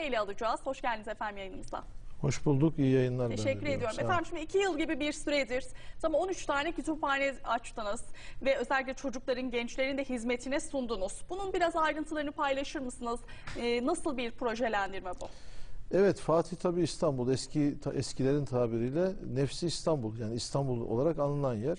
ele alacağız. Hoş geldiniz efendim yayınımıza. Hoş bulduk, iyi yayınlar. Teşekkür ediyorum. Efendim şimdi iki yıl gibi bir süredir tam 13 tane kütüphane açtınız ve özellikle çocukların, gençlerin de hizmetine sundunuz. Bunun biraz ayrıntılarını paylaşır mısınız? Ee, nasıl bir projelendirme bu? Evet, Fatih tabi İstanbul, eski ta- eskilerin tabiriyle nefsi İstanbul, yani İstanbul olarak anılan yer.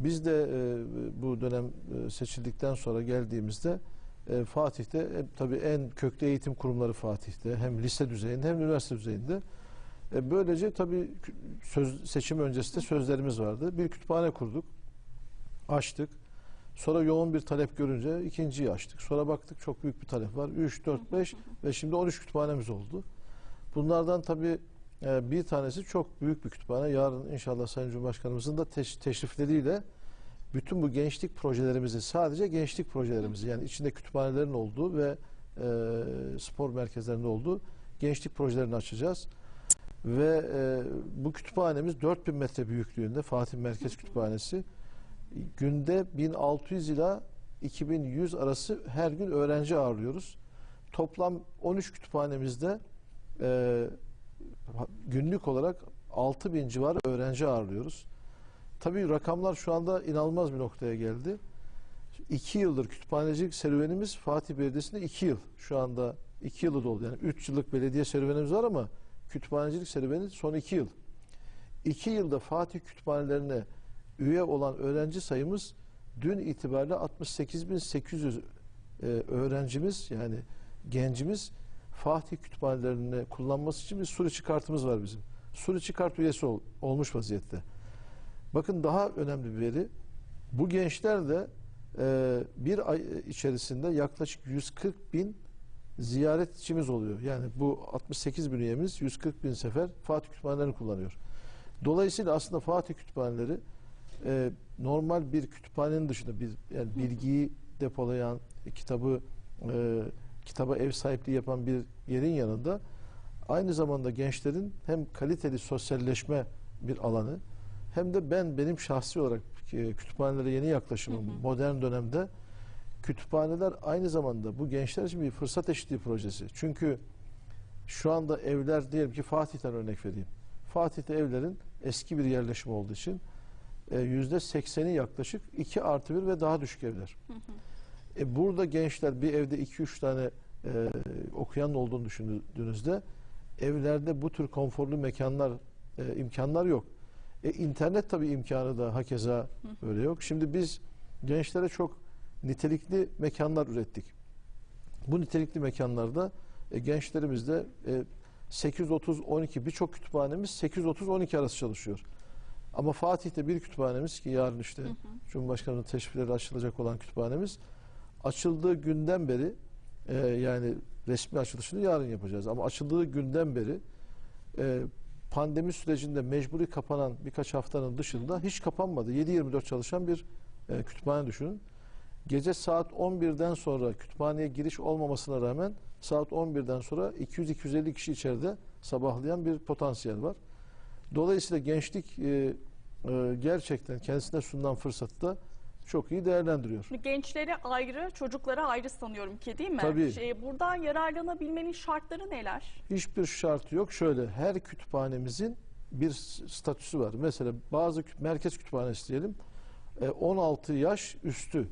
Biz de e, bu dönem e, seçildikten sonra geldiğimizde e, Fatih'te e, tabii en köklü eğitim kurumları Fatih'te hem lise düzeyinde hem üniversite düzeyinde. E, böylece tabii söz, seçim öncesinde sözlerimiz vardı. Bir kütüphane kurduk, açtık. Sonra yoğun bir talep görünce ikinciyi açtık. Sonra baktık çok büyük bir talep var. 3, 4, 5 ve şimdi 13 kütüphanemiz oldu. Bunlardan tabii e, bir tanesi çok büyük bir kütüphane. Yarın inşallah Sayın Cumhurbaşkanımızın da teş- teşrifleriyle bütün bu gençlik projelerimizi sadece gençlik projelerimizi yani içinde kütüphanelerin olduğu ve e, spor merkezlerinde olduğu gençlik projelerini açacağız. Ve e, bu kütüphanemiz 4000 metre büyüklüğünde Fatih Merkez Kütüphanesi. Günde 1600 ila 2100 arası her gün öğrenci ağırlıyoruz. Toplam 13 kütüphanemizde e, günlük olarak 6000 civarı öğrenci ağırlıyoruz. Tabii rakamlar şu anda inanılmaz bir noktaya geldi. 2 yıldır kütüphanecilik serüvenimiz Fatih Belediyesi'nde 2 yıl. Şu anda 2 yılı doldu. Yani 3 yıllık belediye serüvenimiz var ama kütüphanecilik serüveni son 2 yıl. 2 yılda Fatih kütüphanelerine üye olan öğrenci sayımız dün itibariyle 68.800 e, öğrencimiz yani gencimiz Fatih kütüphanelerini kullanması için bir Suriçi kartımız var bizim. Suriçi kart üyesi ol- olmuş vaziyette. Bakın daha önemli bir veri. Bu gençler de e, bir ay içerisinde yaklaşık 140 bin ziyaretçimiz oluyor. Yani bu 68 bin üyemiz 140 bin sefer Fatih kütüphanelerini kullanıyor. Dolayısıyla aslında Fatih kütüphaneleri e, normal bir kütüphanenin dışında bir yani bilgiyi depolayan, e, kitabı e, kitaba ev sahipliği yapan bir yerin yanında aynı zamanda gençlerin hem kaliteli sosyalleşme bir alanı hem de ben benim şahsi olarak e, kütüphanelere yeni yaklaşımım modern dönemde kütüphaneler aynı zamanda bu gençler için bir fırsat eşitliği projesi. Çünkü şu anda evler diyelim ki Fatih'ten örnek vereyim. Fatih'te evlerin eski bir yerleşim olduğu için e, yüzde sekseni yaklaşık 2 artı 1 ve daha düşük evler. E, burada gençler bir evde 2-3 tane e, okuyan olduğunu düşündüğünüzde evlerde bu tür konforlu mekanlar, e, imkanlar yok. E, internet tabii imkanı da hakeza öyle yok. Şimdi biz gençlere çok nitelikli mekanlar ürettik. Bu nitelikli mekanlarda e, gençlerimizde e, 8-30-12 birçok kütüphanemiz 8-30-12 arası çalışıyor. Ama Fatih'te bir kütüphanemiz ki yarın işte Cumhurbaşkanı'nın teşrifleri açılacak olan kütüphanemiz açıldığı günden beri e, yani resmi açılışını yarın yapacağız ama açıldığı günden beri e, pandemi sürecinde mecburi kapanan birkaç haftanın dışında hiç kapanmadı. 7-24 çalışan bir e, kütüphane düşünün. Gece saat 11'den sonra kütüphaneye giriş olmamasına rağmen saat 11'den sonra 200-250 kişi içeride sabahlayan bir potansiyel var. Dolayısıyla gençlik e, e, gerçekten kendisine sunulan fırsatı da çok iyi değerlendiriyor. Şimdi gençlere ayrı, çocuklara ayrı sanıyorum ki değil mi? Tabii. Şey, buradan yararlanabilmenin şartları neler? Hiçbir şartı yok. Şöyle her kütüphanemizin bir statüsü var. Mesela bazı merkez kütüphanesi diyelim e, 16 yaş üstü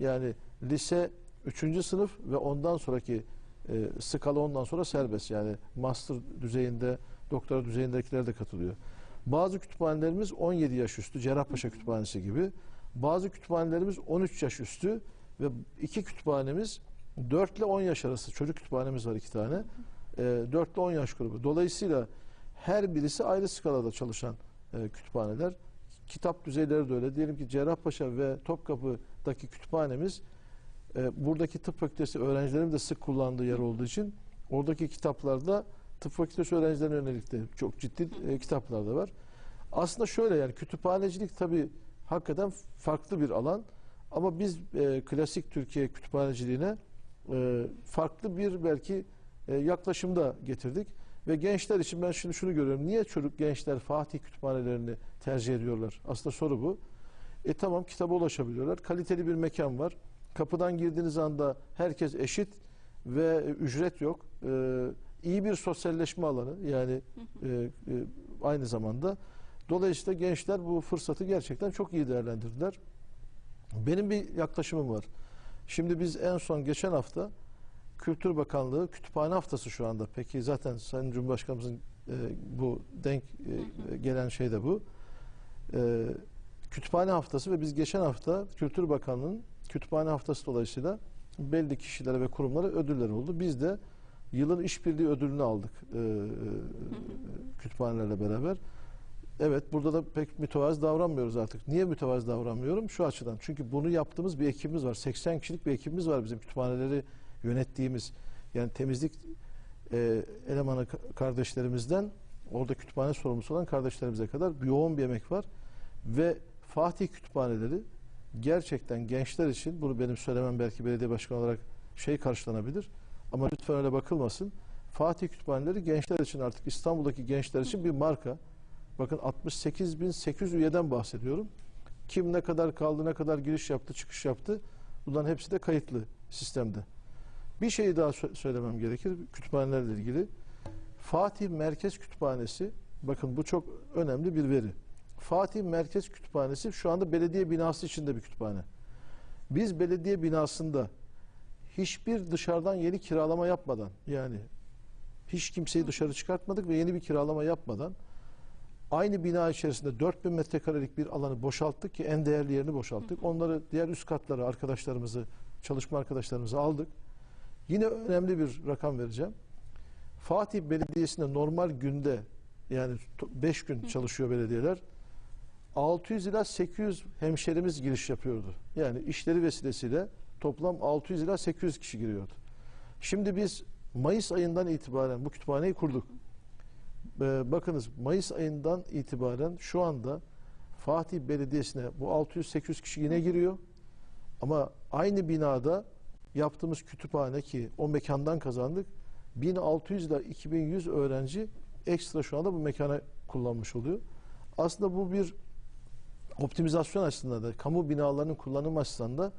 yani lise 3. sınıf ve ondan sonraki e, skala ondan sonra serbest yani master düzeyinde doktora düzeyindekiler de katılıyor. Bazı kütüphanelerimiz 17 yaş üstü Cerrahpaşa Kütüphanesi gibi. Bazı kütüphanelerimiz 13 yaş üstü ve iki kütüphanemiz 4 ile 10 yaş arası çocuk kütüphanemiz var iki tane. E, 4 ile 10 yaş grubu. Dolayısıyla her birisi ayrı skalada çalışan e, kütüphaneler. Kitap düzeyleri de öyle. Diyelim ki Cerrahpaşa ve Topkapı'daki kütüphanemiz e, buradaki tıp fakültesi öğrencilerin de sık kullandığı yer olduğu için oradaki kitaplarda tıp fakültesi öğrencilerine yönelik de çok ciddi e, kitaplar da var. Aslında şöyle yani kütüphanecilik tabii hakikaten farklı bir alan ama biz e, klasik Türkiye kütüphaneciliğine e, farklı bir belki e, yaklaşımda getirdik ve gençler için ben şimdi şunu görüyorum. Niye çocuk gençler Fatih kütüphanelerini tercih ediyorlar? Aslında soru bu. E tamam kitaba ulaşabiliyorlar. Kaliteli bir mekan var. Kapıdan girdiğiniz anda herkes eşit ve e, ücret yok. E, iyi bir sosyalleşme alanı yani e, e, aynı zamanda. Dolayısıyla gençler bu fırsatı gerçekten çok iyi değerlendirdiler. Benim bir yaklaşımım var. Şimdi biz en son geçen hafta Kültür Bakanlığı kütüphane haftası şu anda. Peki zaten Sayın Cumhurbaşkanımızın e, bu denk e, gelen şey de bu. E, kütüphane haftası ve biz geçen hafta Kültür Bakanlığı'nın kütüphane haftası dolayısıyla belli kişilere ve kurumlara ödüller oldu. Biz de yılın işbirliği ödülünü aldık e, e, kütüphanelerle beraber. Evet burada da pek mütevazı davranmıyoruz artık. Niye mütevazı davranmıyorum? Şu açıdan. Çünkü bunu yaptığımız bir ekibimiz var. 80 kişilik bir ekibimiz var bizim kütüphaneleri yönettiğimiz. Yani temizlik e, elemanı ka- kardeşlerimizden orada kütüphane sorumlusu olan kardeşlerimize kadar yoğun bir emek var. Ve Fatih kütüphaneleri gerçekten gençler için bunu benim söylemem belki belediye başkanı olarak şey karşılanabilir. Ama lütfen öyle bakılmasın. Fatih kütüphaneleri gençler için artık İstanbul'daki gençler için bir marka. Bakın 68.800 üyeden bahsediyorum. Kim ne kadar kaldı, ne kadar giriş yaptı, çıkış yaptı. Bunların hepsi de kayıtlı sistemde. Bir şey daha sö- söylemem gerekir kütüphanelerle ilgili. Fatih Merkez Kütüphanesi, bakın bu çok önemli bir veri. Fatih Merkez Kütüphanesi şu anda belediye binası içinde bir kütüphane. Biz belediye binasında hiçbir dışarıdan yeni kiralama yapmadan yani hiç kimseyi dışarı çıkartmadık ve yeni bir kiralama yapmadan aynı bina içerisinde 4000 metrekarelik bir alanı boşalttık ki en değerli yerini boşalttık. Onları diğer üst katlara arkadaşlarımızı, çalışma arkadaşlarımızı aldık. Yine önemli bir rakam vereceğim. Fatih Belediyesi'nde normal günde yani 5 gün çalışıyor belediyeler. 600 ila 800 hemşerimiz giriş yapıyordu. Yani işleri vesilesiyle toplam 600 ila 800 kişi giriyordu. Şimdi biz Mayıs ayından itibaren bu kütüphaneyi kurduk. Ee, bakınız Mayıs ayından itibaren şu anda Fatih Belediyesi'ne bu 600-800 kişi yine giriyor. Ama aynı binada yaptığımız kütüphane ki o mekandan kazandık 1600 ile 2100 öğrenci ekstra şu anda bu mekana kullanmış oluyor. Aslında bu bir optimizasyon açısından da kamu binalarının kullanım açısından da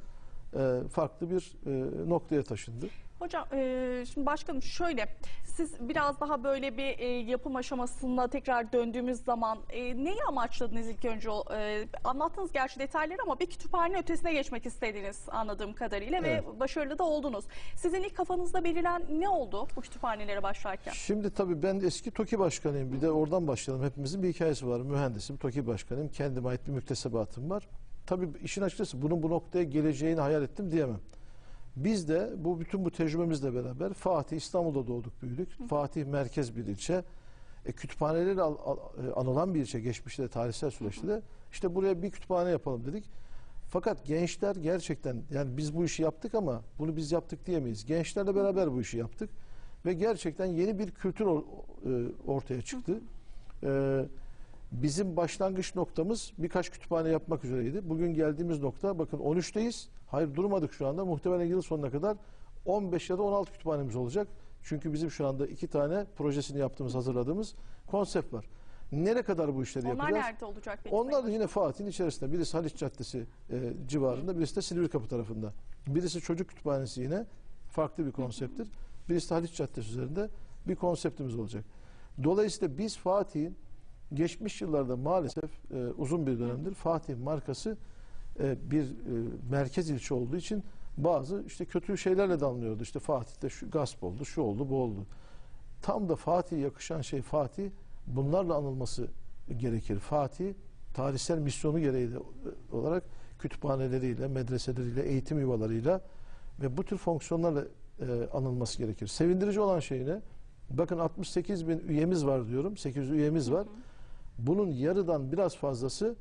e, farklı bir e, noktaya taşındı. Hocam e, şimdi başkanım şöyle siz biraz daha böyle bir e, yapım aşamasında tekrar döndüğümüz zaman e, neyi amaçladınız ilk önce e, anlattınız gerçi detayları ama bir kütüphane ötesine geçmek istediniz anladığım kadarıyla Evet. ve başarılı da oldunuz. Sizin ilk kafanızda belirlen ne oldu bu kütüphanelere başlarken? Şimdi tabii ben eski TOKİ başkanıyım. Bir de oradan başlayalım. Hepimizin bir hikayesi var. Mühendisim, TOKİ başkanıyım. Kendime ait bir müktesebatım var. Tabii işin açıkçası bunun bu noktaya geleceğini hayal ettim diyemem. Biz de bu bütün bu tecrübemizle beraber Fatih İstanbul'da doğduk büyüdük. Fatih merkez bir ilçe. E, kütüphaneleri al- al- e, anılan bir ilçe geçmişte tarihsel süreçte de işte buraya bir kütüphane yapalım dedik. Fakat gençler gerçekten yani biz bu işi yaptık ama bunu biz yaptık diyemeyiz. Gençlerle beraber bu işi yaptık ve gerçekten yeni bir kültür or- e, ortaya çıktı. E, bizim başlangıç noktamız birkaç kütüphane yapmak üzereydi. Bugün geldiğimiz nokta bakın 13'teyiz. Hayır durmadık şu anda. Muhtemelen yıl sonuna kadar 15 ya da 16 kütüphanemiz olacak. Çünkü bizim şu anda iki tane projesini yaptığımız, hazırladığımız konsept var. Nereye kadar bu işleri Onlar yapacağız? nerede olacak peki? Onlar da yine Fatih'in içerisinde. Birisi Haliç Caddesi e, civarında, birisi de Silivri Kapı tarafında. Birisi çocuk kütüphanesi yine farklı bir konsepttir. Birisi de Haliç Caddesi üzerinde bir konseptimiz olacak. Dolayısıyla biz Fatih'in geçmiş yıllarda maalesef e, uzun bir dönemdir Fatih markası e, bir e, merkez ilçe olduğu için bazı işte kötü şeylerle de anlıyordu. İşte Fatih'te şu gasp oldu, şu oldu, bu oldu. Tam da Fatih'e yakışan şey Fatih bunlarla anılması gerekir. Fatih tarihsel misyonu gereği de olarak kütüphaneleriyle, medreseleriyle, eğitim yuvalarıyla ve bu tür fonksiyonlarla e, anılması gerekir. Sevindirici olan şey ne? Bakın 68 bin üyemiz var diyorum. 800 üyemiz var. Bunun yarıdan biraz fazlası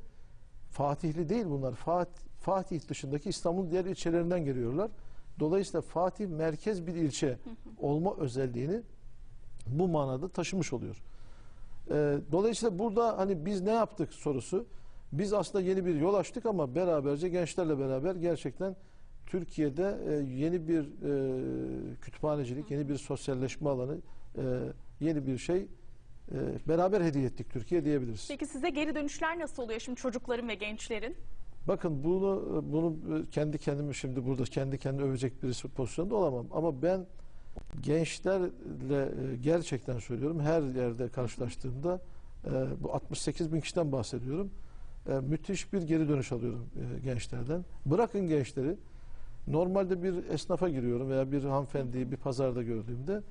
Fatihli değil bunlar. Fatih, Fatih dışındaki İstanbul diğer ilçelerinden geliyorlar. Dolayısıyla Fatih merkez bir ilçe olma özelliğini bu manada taşımış oluyor. Ee, dolayısıyla burada hani biz ne yaptık sorusu. Biz aslında yeni bir yol açtık ama beraberce gençlerle beraber gerçekten Türkiye'de e, yeni bir e, kütüphanecilik, yeni bir sosyalleşme alanı, e, yeni bir şey beraber hediye ettik Türkiye diyebiliriz. Peki size geri dönüşler nasıl oluyor şimdi çocukların ve gençlerin? Bakın bunu bunu kendi kendimi şimdi burada kendi kendime övecek birisi pozisyonda olamam ama ben gençlerle e, gerçekten söylüyorum her yerde karşılaştığımda e, bu 68 bin kişiden bahsediyorum. E, müthiş bir geri dönüş alıyorum gençlerden. Bırakın gençleri. Normalde bir esnafa giriyorum veya bir hanımefendiyi bir pazarda gördüğümde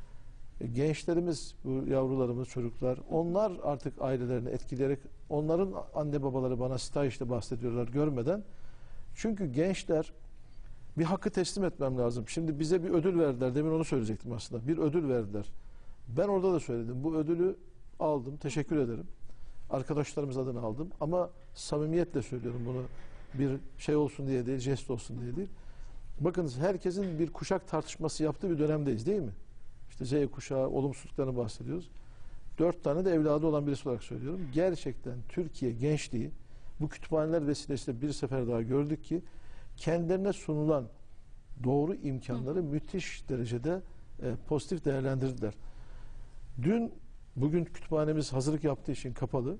gençlerimiz, bu yavrularımız, çocuklar onlar artık ailelerini etkileyerek onların anne babaları bana stajda bahsediyorlar görmeden. Çünkü gençler bir hakkı teslim etmem lazım. Şimdi bize bir ödül verdiler. Demin onu söyleyecektim aslında. Bir ödül verdiler. Ben orada da söyledim. Bu ödülü aldım. Teşekkür ederim. Arkadaşlarımız adına aldım. Ama samimiyetle söylüyorum bunu. Bir şey olsun diye değil, jest olsun diye değil. Bakınız herkesin bir kuşak tartışması yaptığı bir dönemdeyiz değil mi? İşte Z kuşağı olumsuzluklarını bahsediyoruz. Dört tane de evladı olan birisi olarak söylüyorum. Gerçekten Türkiye gençliği bu kütüphaneler vesilesiyle bir sefer daha gördük ki kendilerine sunulan doğru imkanları müthiş derecede e, pozitif değerlendirdiler. Dün bugün kütüphanemiz hazırlık yaptığı için kapalı.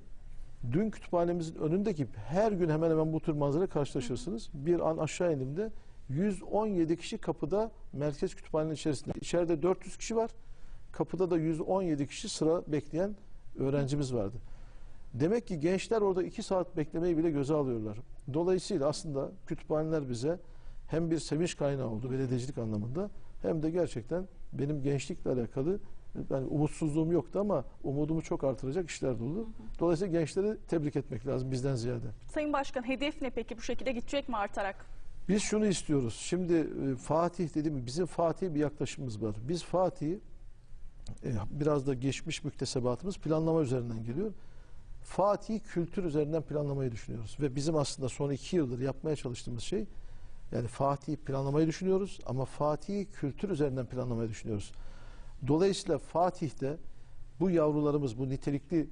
Dün kütüphanemizin önündeki her gün hemen hemen bu tür manzara karşılaşırsınız. Bir an aşağı indiğimde 117 kişi kapıda merkez kütüphanenin içerisinde. İçeride 400 kişi var. Kapıda da 117 kişi sıra bekleyen öğrencimiz vardı. Demek ki gençler orada 2 saat beklemeyi bile göze alıyorlar. Dolayısıyla aslında kütüphaneler bize hem bir sevinç kaynağı oldu belediyecilik anlamında hem de gerçekten benim gençlikle alakalı yani umutsuzluğum yoktu ama umudumu çok artıracak işler de oldu. Dolayısıyla gençleri tebrik etmek lazım bizden ziyade. Sayın Başkan hedef ne peki bu şekilde gidecek mi artarak? Biz şunu istiyoruz. Şimdi e, Fatih dediğim bizim Fatih bir yaklaşımımız var. Biz Fatih biraz da geçmiş müktesebatımız planlama üzerinden geliyor. Fatih kültür üzerinden planlamayı düşünüyoruz. Ve bizim aslında son iki yıldır yapmaya çalıştığımız şey yani Fatih planlamayı düşünüyoruz ama Fatih kültür üzerinden planlamayı düşünüyoruz. Dolayısıyla Fatih'te bu yavrularımız, bu nitelikli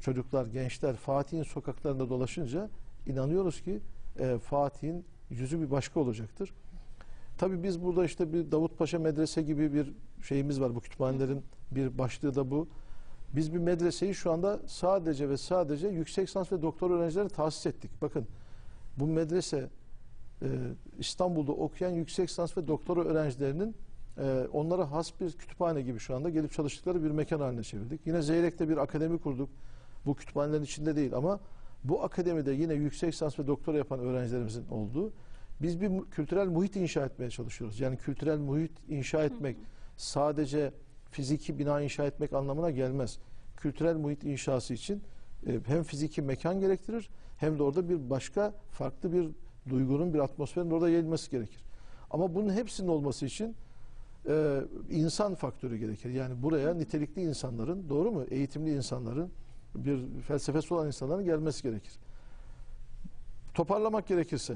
çocuklar, gençler Fatih'in sokaklarında dolaşınca inanıyoruz ki e, Fatih'in yüzü bir başka olacaktır. Tabii biz burada işte bir Davutpaşa Medrese gibi bir şeyimiz var. Bu kütüphanelerin bir başlığı da bu. Biz bir medreseyi şu anda sadece ve sadece yüksek lisans ve doktor öğrencilerine tahsis ettik. Bakın bu medrese e, İstanbul'da okuyan yüksek lisans ve doktora öğrencilerinin e, onlara has bir kütüphane gibi şu anda gelip çalıştıkları bir mekan haline çevirdik. Yine Zeyrek'te bir akademi kurduk. Bu kütüphanelerin içinde değil ama bu akademide yine yüksek lisans ve doktora yapan öğrencilerimizin olduğu biz bir kültürel muhit inşa etmeye çalışıyoruz. Yani kültürel muhit inşa etmek sadece fiziki bina inşa etmek anlamına gelmez. Kültürel muhit inşası için e, hem fiziki mekan gerektirir hem de orada bir başka farklı bir duygunun bir atmosferin orada yayılması gerekir. Ama bunun hepsinin olması için e, insan faktörü gerekir. Yani buraya nitelikli insanların, doğru mu? Eğitimli insanların, bir felsefesi olan insanların gelmesi gerekir. Toparlamak gerekirse,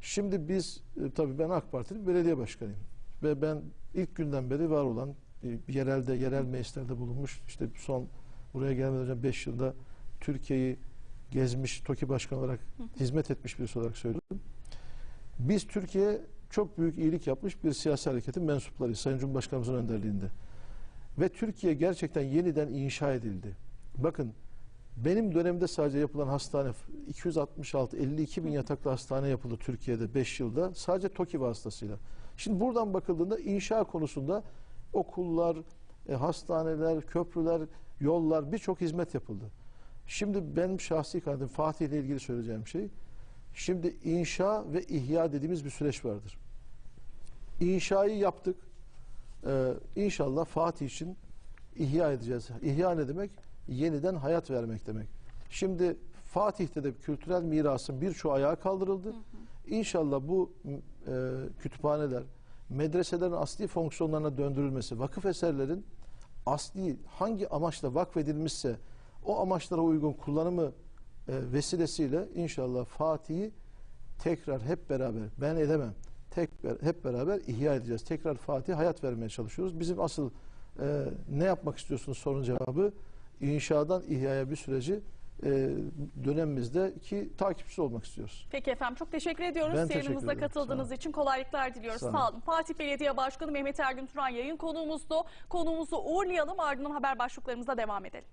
şimdi biz, e, tabii ben AK Parti'nin belediye başkanıyım. Ve ben ilk günden beri var olan, e, yerelde, yerel meclislerde bulunmuş, işte son buraya gelmeden önce 5 yılda Türkiye'yi gezmiş, TOKİ Başkanı olarak hizmet etmiş birisi olarak söylüyorum. Biz Türkiye çok büyük iyilik yapmış bir siyasi hareketin mensuplarıyız Sayın Cumhurbaşkanımızın önderliğinde. Ve Türkiye gerçekten yeniden inşa edildi. Bakın benim dönemde sadece yapılan hastane 266 52 bin yataklı hastane yapıldı Türkiye'de 5 yılda sadece TOKİ vasıtasıyla. Şimdi buradan bakıldığında inşa konusunda okullar, e, hastaneler, köprüler, yollar birçok hizmet yapıldı. Şimdi benim şahsi kanaatim Fatih ile ilgili söyleyeceğim şey Şimdi inşa ve ihya dediğimiz bir süreç vardır. İnşayı yaptık. Ee, inşallah Fatih için ihya edeceğiz. İhya ne demek? Yeniden hayat vermek demek. Şimdi Fatih'te de kültürel mirasın birçoğu ayağa kaldırıldı. İnşallah bu e, kütüphaneler, medreselerin asli fonksiyonlarına döndürülmesi, vakıf eserlerin asli hangi amaçla vakfedilmişse o amaçlara uygun kullanımı e, vesilesiyle inşallah Fatih'i tekrar hep beraber ben edemem. Tek hep beraber ihya edeceğiz. Tekrar Fatih hayat vermeye çalışıyoruz. Bizim asıl e, ne yapmak istiyorsunuz sorunun cevabı inşadan ihyaya bir süreci e, dönemimizde takipçisi olmak istiyoruz. Peki efendim çok teşekkür ediyoruz. Ben teşekkür Yayınımıza katıldığınız Sağ için kolaylıklar diliyoruz. Sağ Sağ, olun. olun. Fatih Belediye Başkanı Mehmet Ergün Turan yayın konuğumuzdu. Konuğumuzu uğurlayalım ardından haber başlıklarımıza devam edelim.